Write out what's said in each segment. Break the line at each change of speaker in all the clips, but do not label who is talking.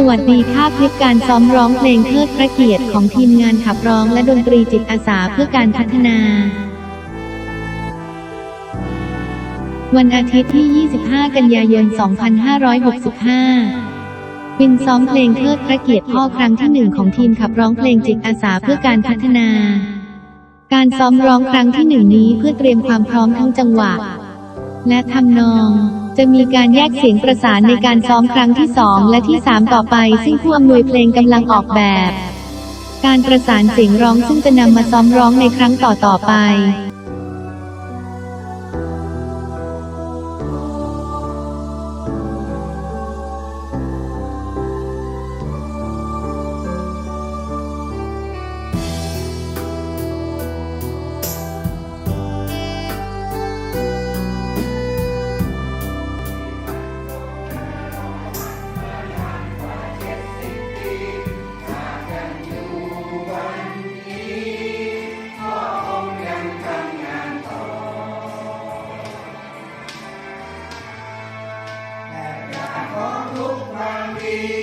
สวัสดีค่ะคลิปการซ้อมร้องเพลงเทิดพระเกียรติของทีมงานขับร้องและดนตรีจิตอาสาเพื่อการพัฒนา วันอาทิตย์ที่ 25 กันยายน 2565 เป็นซ้อมเพลงเทิดพระเกียรติพ่อครั้งที่หนึ่งของทีมขับร้องเพลงจิตอาสาเพื่อการพัฒนา การซ้อมร้องครั้งที่หนึ่งนี้เพื่อเตรียมความพร้อมทั้งจังหวะ และทำนอง จะมีการแยกเสียงประสานในการซ้อมครั้งที่ 2 และที่ 3 ต่อไป ซึ่งผู้อำนวยเพลงกำลังออกแบบ การประสานเสียงร้องซึ่งจะนำมาซ้อมร้องในครั้งต่อต่อๆไป
ท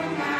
now.